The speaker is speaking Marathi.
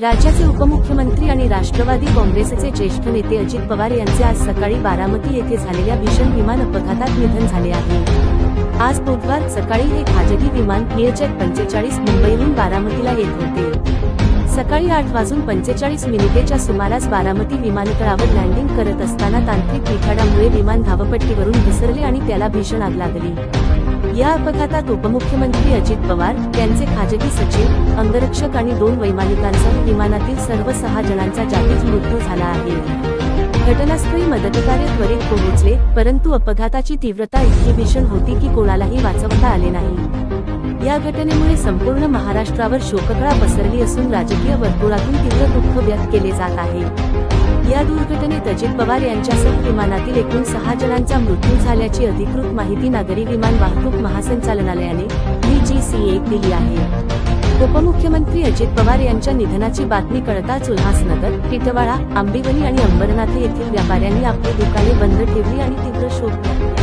राज्याचे उपमुख्यमंत्री आणि राष्ट्रवादी काँग्रेसचे ज्येष्ठ नेते अजित पवार यांचे आज सकाळी बारामती येथे झालेल्या भीषण विमान अपघातात निधन झाले आहे. आज बुधवार सकाळी हे खाजगी विमान नियचक पंचेचाळीस मुंबईहून बारामतीला येत होते. सकाळी आठ वाजून पंचेचाळीस मिनिटेच्या सुमारास बारामती विमानतळावर लँडिंग करत असताना तांत्रिक बिघाडामुळे विमान धावपट्टीवरून घसरले आणि त्याला भीषण आग लागली. या अपघातात उपमुख्यमंत्री अजित पवार त्यांचे खाजगी सचिव अंगरक्षक आणि दोन वैमानिकांसह विमानातील सर्व सहा जणांचा जागीच मृत्यू झाला आहे. घटनास्थळी मदतकार्य त्वरित पोहोचले परंतु अपघाताची तीव्रता इतकी भीषण होती की कोणालाही वाचवता आले नाही. या घटनेमुळे संपूर्ण महाराष्ट्रावर शोककळा पसरली असून राजकीय वर्तुळातून तीव्र दुःख व्यक्त केले जात आहे. या दुर्घटनेत अजित पवार यांच्यासह विमानातील एकूण सहा जणांचा मृत्यू झाल्याची अधिकृत माहिती नागरी विमान वाहतूक महासंचालनालयाने डीजीसीए दिली आहे. उपमुख्यमंत्री अजित पवार यांच्या निधनाची बातमी कळताच उल्हासनगर टिटवाळा आंबिवली आणि अंबरनाथ येथील व्यापाऱ्यांनी आपली दुकाने बंद ठेवली आणि तीव्र शोक